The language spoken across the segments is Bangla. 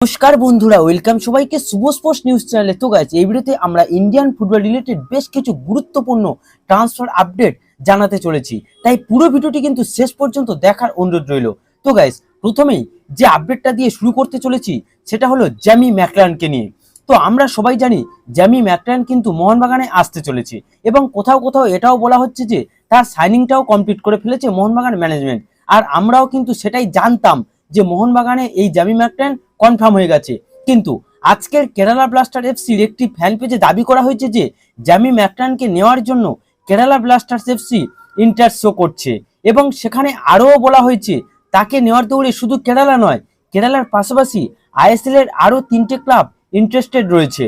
নমস্কার বন্ধুরা ওয়েলকাম সবাইকে শুভ স্পোর্টস নিউজ চ্যানেলে তো গাইজ এই ভিডিওতে আমরা ইন্ডিয়ান ফুটবল রিলেটেড বেশ কিছু গুরুত্বপূর্ণ ট্রান্সফার আপডেট জানাতে চলেছি। তাই পুরো ভিডিওটি কিন্তু শেষ পর্যন্ত দেখার অনুরোধ রইল। তো গাইজ প্রথমেই যে আপডেটটা দিয়ে শুরু করতে চলেছি, সেটা হলো জ্যামি ম্যাকলানকে নিয়ে। তো আমরা সবাই জানি জ্যামি ম্যাকলান কিন্তু মোহনবাগানে আসতে চলেছে এবং কোথাও কোথাও এটাও বলা হচ্ছে যে, তার সাইনিংটাও কমপ্লিট করে ফেলেছে মোহনবাগান ম্যানেজমেন্ট আর আমরাও কিন্তু সেটাই জানতাম যে মোহনবাগানে এই জ্যামি ম্যাকলান কনফার্ম হয়ে গেছে। কিন্তু আজকের কেরালা ব্লাস্টার এফসির একটি ফ্যান পেজে দাবি করা হয়েছে যে জ্যামি ম্যাকটানকে নেওয়ার জন্য Kerala Blasters FC interest show করছে। এবং সেখানে আরও বলা হয়েছে, তাকে নেওয়ার দৌড়ে শুধু কেরালা নয়, কেরালার পাশাপাশি আইএসএল এর আরও তিনটে ক্লাব ইন্টারেস্টেড রয়েছে।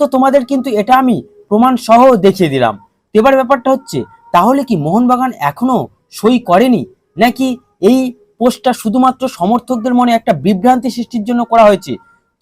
তো তোমাদের কিন্তু এটা আমি প্রমাণ সহ দেখিয়ে দিলাম। এবার ব্যাপারটা হচ্ছে, তাহলে কি মোহনবাগান এখনও সই করেনি? নাকি এই পোস্টটা শুধুমাত্র সমর্থকদের মনে একটা বিভ্রান্তি সৃষ্টির জন্য করা হয়েছে।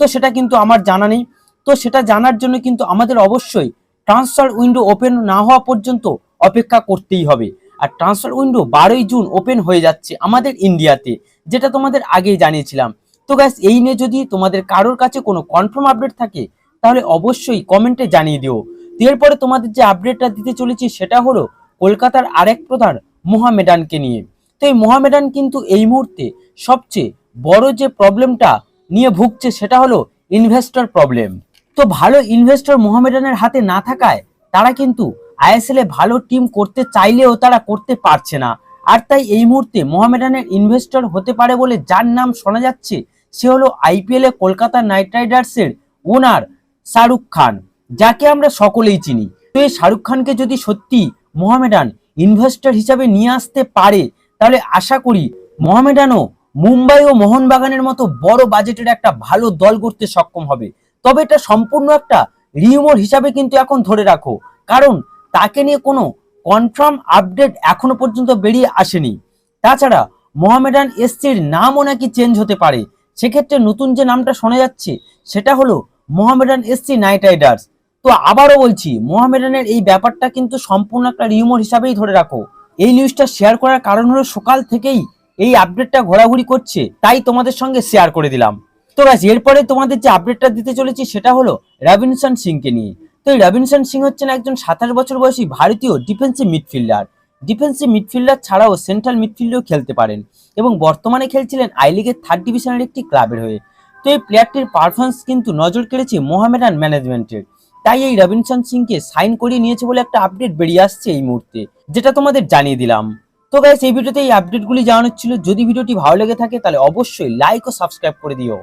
তো সেটা কিন্তু আমার জানা নেই। তো সেটা জানার জন্য কিন্তু আমাদের অবশ্যই ট্রান্সফার উইন্ডো ওপেন না হওয়া পর্যন্ত অপেক্ষা করতেই হবে। আর ট্রান্সফার উইন্ডো বারোই জুন ওপেন হয়ে যাচ্ছে আমাদের ইন্ডিয়াতে, যেটা তোমাদের আগেই জানিয়েছিলাম। তো গ্যাস এই নিয়ে যদি তোমাদের কারোর কাছে কোনো কনফার্ম আপডেট থাকে, তাহলে অবশ্যই কমেন্টে জানিয়ে দিও। এরপরে তোমাদের যে আপডেটটা দিতে চলেছি, সেটা হলো কলকাতার আরেক প্রধান মোহামেডানকে নিয়ে। তো এই মোহামেডান কিন্তু এই মুহূর্তে সবচেয়ে বড় যে প্রবলেমটা নিয়ে ভুগছে সেটা হলো ইনভেস্টর প্রবলেম তো ভালো ইনভেস্টর মোহামেডানের হাতে না থাকায় তারা কিন্তু আইএসএল এ ভালো টিম করতে চাইলেও তারা করতে পারছে না। আর তাই এই মুহূর্তে মোহামেডানের ইনভেস্টর হতে পারে বলে যার নাম শোনা যাচ্ছে সে হলো আইপিএল কলকাতা নাইট রাইডার্সের ওনার শাহরুখ খান, যাকে আমরা সকলেই চিনি। তো এই শাহরুখ খানকে যদি সত্যি মোহামেডান ইনভেস্টর হিসাবে নিয়ে আসতে পারে তাহলে আশা করি মোহামেডানও মুম্বাই ও মোহনবাগানের মতো বড় বাজেটের একটা ভালো দল করতে সক্ষম হবে। তবে এটা সম্পূর্ণ একটা রিউমোর হিসাবে কিন্তু এখন ধরে রাখো। কারণ তাকে নিয়ে কোনো কনফার্ম আপডেট এখনও পর্যন্ত বেরিয়ে আসেনি। তাছাড়া মোহামেডান এসসির নামও নাকি চেঞ্জ হতে পারে। সেক্ষেত্রে নতুন যে নামটা শোনা যাচ্ছে, সেটা হলো মোহামেডান এসসি নাইট রাইডার্স। তো আবারও বলছি, মোহামেডানের এই ব্যাপারটা কিন্তু সম্পূর্ণ একটা রিউমোর হিসাবেই ধরে রাখো। এই নিউজটা শেয়ার করার কারণ হলো সকাল থেকেই এই আপডেটটা ঘোরাঘুরি করছে, তাই তোমাদের সঙ্গে শেয়ার করে দিলাম। তো গাছ এরপরে তোমাদের যে আপডেটটা দিতে চলেছি সেটা হলো রবিনসন সিংকে নিয়ে। তো এই রবিনসন সিং হচ্ছেন একজন সাতাশ বছর বয়সী ভারতীয় ডিফেন্সিভ মিডফিল্ডার ডিফেন্সিভ মিডফিল্ডার ছাড়াও সেন্ট্রাল মিডফিল্ডেও খেলতে পারেন এবং বর্তমানে খেলছিলেন আই লিগের থার্ড ডিভিশনের একটি ক্লাবের হয়ে। তো এই প্লেয়ারটির পারফরমেন্স কিন্তু নজর কেড়েছে মোহামেডান ম্যানেজমেন্টের তাই এই রবিনসন সিংকে সাইন করিয়ে নিয়েছে বলে একটা আপডেট বেরিয়ে আসছে এই মুহূর্তে, যেটা তোমাদের জানিয়ে দিলাম। তো গাইস এই ভিডিওতে এই আপডেটগুলি জানানোর ছিল। যদি ভিডিওটি ভালো লেগে থাকে, তাহলে অবশ্যই লাইক ও সাবস্ক্রাইব করে দিও।